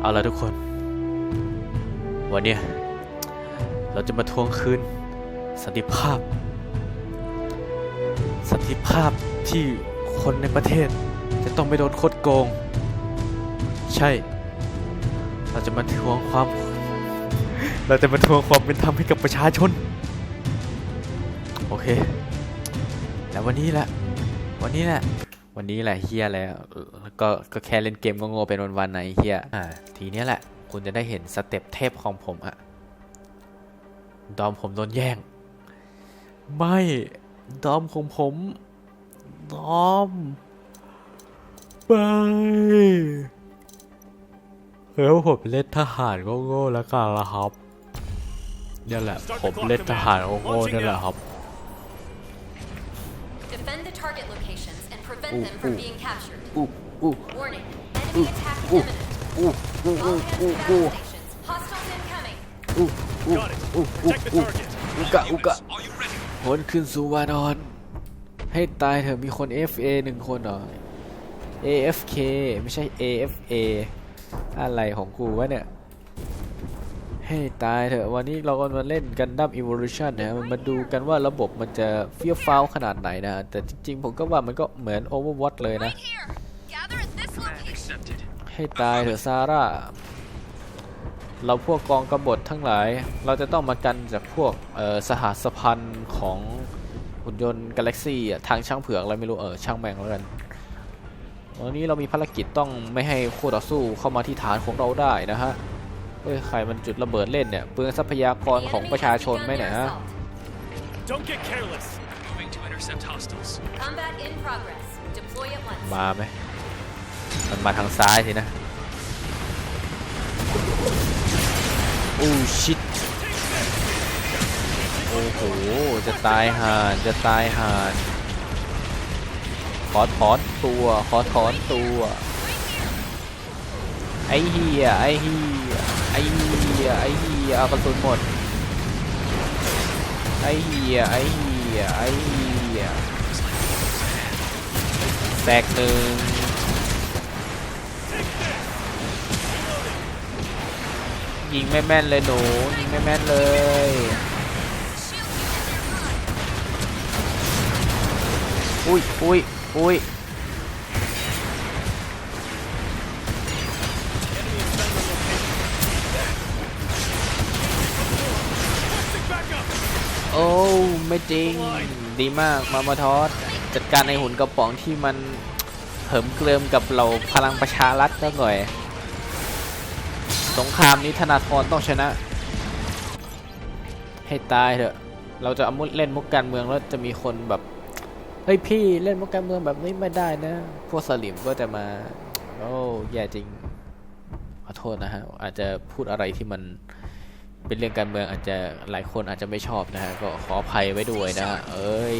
เอาละทุกคน วันนี้เราจะมาทวงคืน สันติภาพ สันติภาพที่คนในประเทศ จะต้องไม่โดนคดโกง ใช่ เราจะมาทวงความ เราจะมาทวงความเป็นธรรมให้กับประชาชน โอเค แล้ววันนี้แหละ วันนี้แหละ วันนี้แหละเฮียแล้วแล้วก็ก็แค่เล่นเกมโง่ๆเป็นวันๆไหนเฮียอ่าทีเนี้ยแหละ คุณจะได้เห็นสเต็ปเทพของผมอะดอมผมโดนแย่ง ไม่ดอมของผมดอมไปแล้วผมเล่นทหารโง่ๆแล้วกันละครับเนี่ยแหละผมเล่นทหารโง่ๆเนี่ยแหละครับ Ooh, them from ooh. being captured. อู้อู้ Warning, enemy attack ooh, imminent. อู้อู้ All อู้ hands อู้ battle อู้ stations. Hostiles incoming. อู้อู้ Got it. อู้อู้ Protect the อู้ target. อุกะอุกะผลขึ้นสู่วานอน ให้ตายเถอะมีคน FA หนึ่งคนเหรอ AFK ไม่ใช่ AFA อะไรของกูวะเนี่ย ให้ตายเถอะวันนี้เราก็มาเล่นกันดั้ม Evolution นะมันมาดูกันว่าระบบมันจะเฟี้ยวฟ้าวขนาดไหนนะ แต่จริงๆ ผมก็ว่ามันก็เหมือน Overwatch เลยนะ here. Gather at this location. ให้ตายเถอะซาร่า เราพวกกองกบฏทั้งหลาย เราจะต้องมากันจากพวกสหสพันธ์ของหุ่นยนต์กาแล็กซี่อะทางช่างเผือกอะไรไม่รู้เออช่างแมงแล้วกันวันนี้เรามีภารกิจต้องไม่ให้คู่ต่อสู้เข้ามาที่ฐานของเราได้นะฮะ เฮ้ยใครมันจุดระเบิดเล่นเนี่ยเปลืองทรัพยากร The ของ enemy ประชา has ชน begun ไหมเนี่ย their ฮะ assault. Don't get careless. Moving to intercept hostiles. Combat in progress. Deploy at once. มาไหมมันมาทางซ้ายสินะโอ้ชิตโอ้โหจะตายห่านจะตายห่านขอถอนตัวขอถอนตัวไอ้เฮียไอ้เฮีย ไอ้เฮียไอ้เฮียเอากระสุนหมด ไอ้เฮียไอ้เฮียไอ้เฮียแตกหนึ่งยิงไม่แม่นเลยหนูยิงไม่แม่นเลยอุ้ยอุ้ยอุ้ย ไม่จริง ดีมากมามาทอสจัดการในหุ่นกระป๋องที่มันเหิมเกลิมกับเราพลังประชารัฐซะหน่อย สงครามนี้ธนาธรต้องชนะ ให้ตายเถอะ เราจะเอามุดเล่นมุกการเมืองแล้วจะมีคนแบบเฮ้ยพี่เล่นมุกการเมืองแบบนี้ไม่ได้นะ พวกสลิมก็จะมาโอ้แย่จริงขอโทษนะฮะอาจจะพูดอะไรที่มัน เป็นเรื่องการเมืองอาจจะหลายคนอาจจะไม่ชอบนะฮะก็ขออภัยไว้ด้วยนะฮะเอ้ย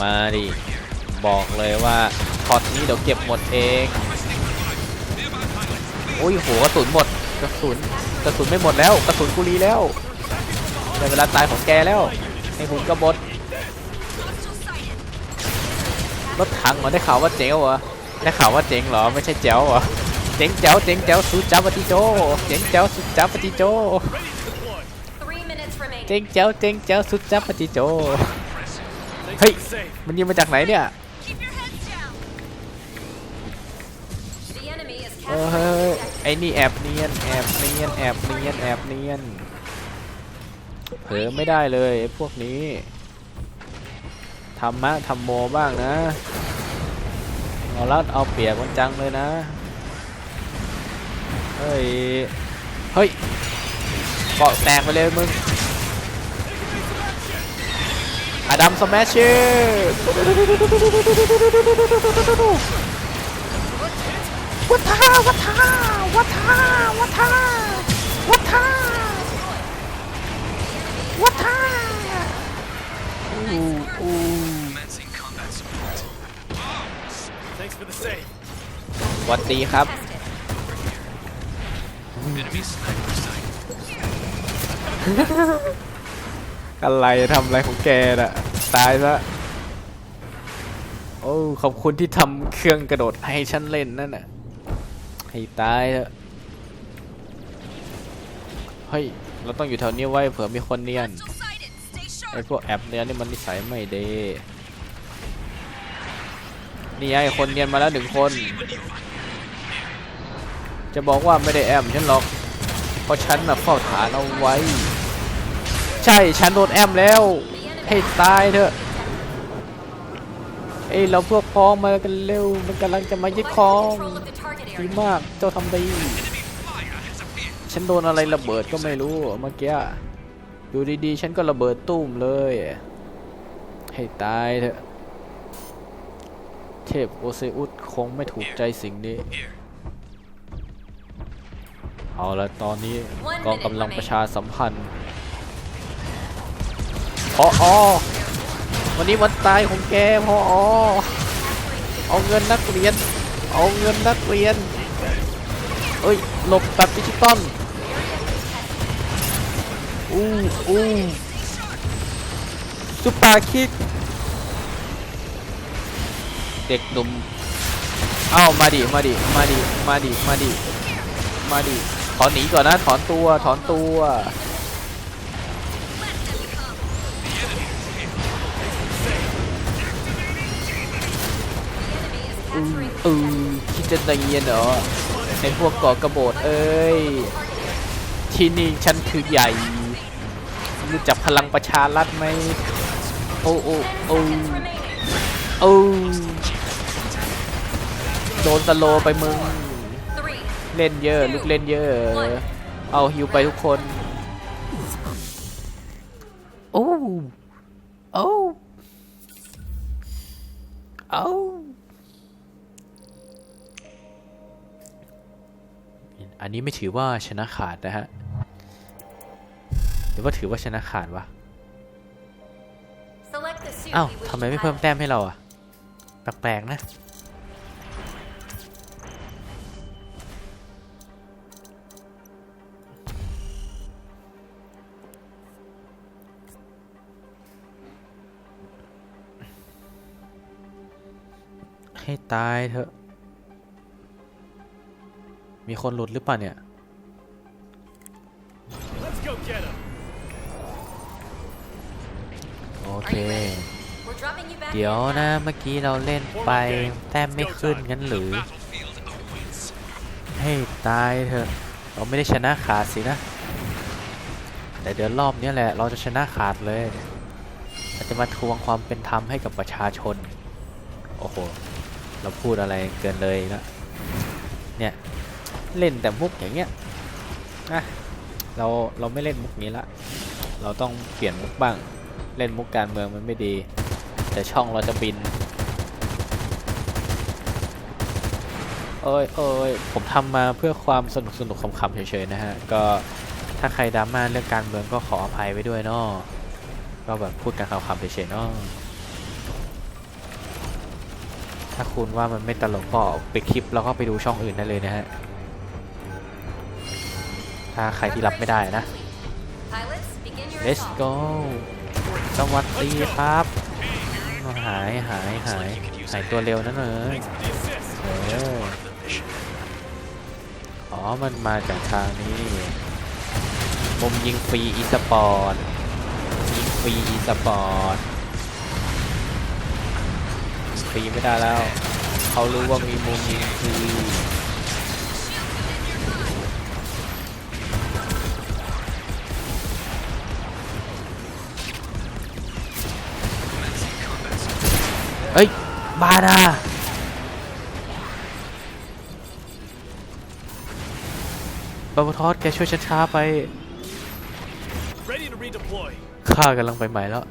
มาดิบอกเลยว่าพอตนี้เดี๋ยวเก็บหมดเองโอ้ยโหกระสุนหมดกระสุนกระสุนไม่หมดแล้วกระสุนกุลีแล้วได้เวลาตายของแกแล้วไอ้หุ่นกระบฏรถถังเหรอได้ข่าวว่าเจ๋งเหรอได้ข่าวว่าเจ๋งเหรอไม่ใช่แจ๋วเหรอ เจ๋งแจ๋วเจ๋งแจ๋วสุดจับปฏิโจเจ๋งแจ๋วสุดจับปฏิโจ Three minutes remaining. เจ๋งแจ๋วเจ๋งแจ๋วสุดจับปฏิโจ Thanks Hey. for the save. มันยิงมาจากไหนเนี่ย Keep your heads down. The enemy is เออ capturing เฮ้ย objective. ไอ้นี่แอบเนียนแอบเนียนแอบเนียนแอบเนียนเผลอไม่ได้เลยไอ้พวกนี้ทำมะทำโมบ้างนะเอาแล้วเอาเปรียบมันจังเลยนะ เฮ้ย เฮ้ยเกาะแตกไปเลยมึงอดัมสแมชชิวัฒาวัฒาวัฒาวัฒาวัฒาวัฒาอู้อู้ Commencing combat support. Thanks for the save. หวัดดีครับ Enemy sniper sight. อะไรทำอะไรของแกน่ะ ตายซะ โอ้ ขอบคุณที่ทำเครื่องกระโดดให้ฉันเล่นนั่นน่ะ ให้ตายเถอะ เฮ้ย เราต้องอยู่แถวนี้ไว้เผื่อมีคนเนียน sighted. Stay sharp. ไอ้พวกแอปเนียนนี่มันนิสัยไม่ดีนี่ไงคนเนียนมาแล้วหนึ่งคน จะบอกว่าไม่ได้แอมฉันหรอก เพราะฉันน่ะเฝ้าฐานเอาไว้ ใช่ฉันโดนแอมแล้ว ให้ตายเถอะ เอ้ยเราพวกพ้องมากันเร็ว มันกำลังจะมายึดครองดีมากเจ้าทำดี ฉันโดนอะไรระเบิดก็ไม่รู้เมื่อกี้อยู่ดีๆ ฉันก็ระเบิดตุ้มเลย ให้ตายเถอะ เทพโอเซอุสคงไม่ถูกใจสิ่งนี้ เอาละตอนนี้กองกำลังประชาสัมพันธ์พออวันนี้วันตายของแกพออเอาเงินนักเรียน เอาเงินนักเรียนเอ้ยหลบแบบดิจิตอลอู้อู้ซุปเปอร์คิกเด็กหนุ่มเอ้ามาดิมาดิมาดิมาดิมาดิมาดิ ถอนหนีก่อนนะ ถอนตัวถอนตัวอืออือคิดจะเนียนเหรอไอพวกก่อกระโบดเอ้ย ที่นี่ฉันคือใหญ่ รู้จักพลังประชารัฐไหมโอ้โอ้โอ้ Seconds remaining. โอ้โดนสโลว์ไปมึง Three. เล่นเยอะลูกเล่นเยอะเอาฮิวไปทุกคน โอ้โอ้โอ้อันนี้ไม่ถือว่าชนะขาดนะฮะหรือว่าถือว่าชนะขาดวะ Select the suit อ้าว we wish ทำไม to ไม่เพิ่ม pilot. แต้มให้เราอะ แปลกๆนะ ให้ตายเถอะ มีคนหลุดหรือเปล่าเนี่ย Let's go get him. โอ Are เค you ready? We're dropping you back เดี๋ยว in นะ now. เมื่อกี้เราเล่นไปแต้มไม่ขึ้นงั้นหรือ Battlefield awaits. ให้ตายเถอะ เราไม่ได้ชนะขาดสินะ แต่เดี๋ยวรอบเนี้ยแหละเราจะชนะขาดเลยเราจะมาทวงความเป็นธรรมให้กับประชาชน โอ้โห เราพูดอะไรเกินเลยนะเนี่ยเล่นแต่มุกอย่างเงี้ยนะเราเราไม่เล่นมุกนี้ละ เราต้องเปลี่ยนมุกบ้าง เล่นมุกการเมืองมันไม่ดี แต่ช่องเราจะบินเอ้ยเอ้ยผมทำมาเพื่อความสนุกสนุกขำๆเฉยๆนะฮะ ก็ถ้าใครดราม่าเรื่องการเมืองก็ขออภัยไว้ด้วยเนาะก็แบบพูดกันขำๆเฉยๆเนาะ ถ้าคุณว่ามันไม่ตลกก็ไปดคลิปแล้วก็ไปดูช่องอื่นได้เลยนะฮะ ถ้าใครที่รับไม่ได้นะ Let's go สวัสดีครับ หายหายหายหายตัวเร็วนั่นเลยเอออ๋อ มันมาจากทางนี้มุมยิงฟรีอีสปอร์ตยิงฟรีอีสปอร์ต ฟรีไม่ได้แล้ว เขารู้ว่ามีมุมยิงฟรี Commencing combat support. เอ้ย บาดาบาบทอสแกช่วยฉันช้าไป Ready to redeploy. ข้ากำลังไปใหม่แล้ว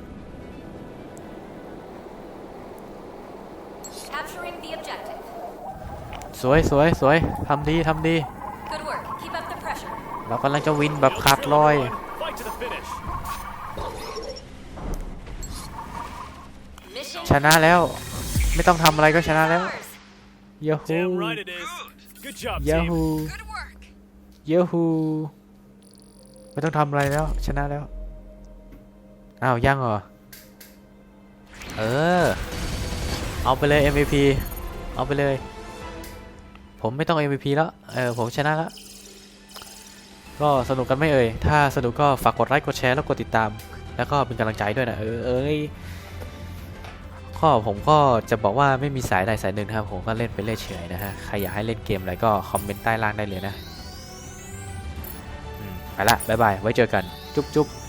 สวยสวยสวยทำดีทำดี Good work. Keep up the pressure. เรากำลังจะวินแบบขาดลอย Fight to the finish. Mission ชนะแล้ว ไม่ต้องทำอะไรก็ชนะแล้ว ours. ยาฮู Damn right it is. Good job, ยา team. ฮู Good work. ยาฮูไม่ต้องทำอะไรแล้ว ชนะแล้วอ้าวยังเหรอเออ เอาไปเลย MVP เอาไปเลยพ ผมไม่ต้อง MVP แล้ว เออผมชนะแล้ว ก็สนุกกันไม่เอ่ย ถ้าสนุกก็ฝากกดไลค์กดแชร์แล้วกดติดตาม แล้วก็เป็นกำลังใจด้วยนะเออเอ้ยก็ผมก็จะบอกว่าไม่มีสายใดสายหนึ่งครับผมก็เล่นไปเรื่อยเฉยนะฮะใครอยากให้เล่นเกมอะไรก็คอมเมนต์ใต้ล่างได้เลยนะไปละบ๊ายบายไว้เจอกัน จุ๊บจุ๊บ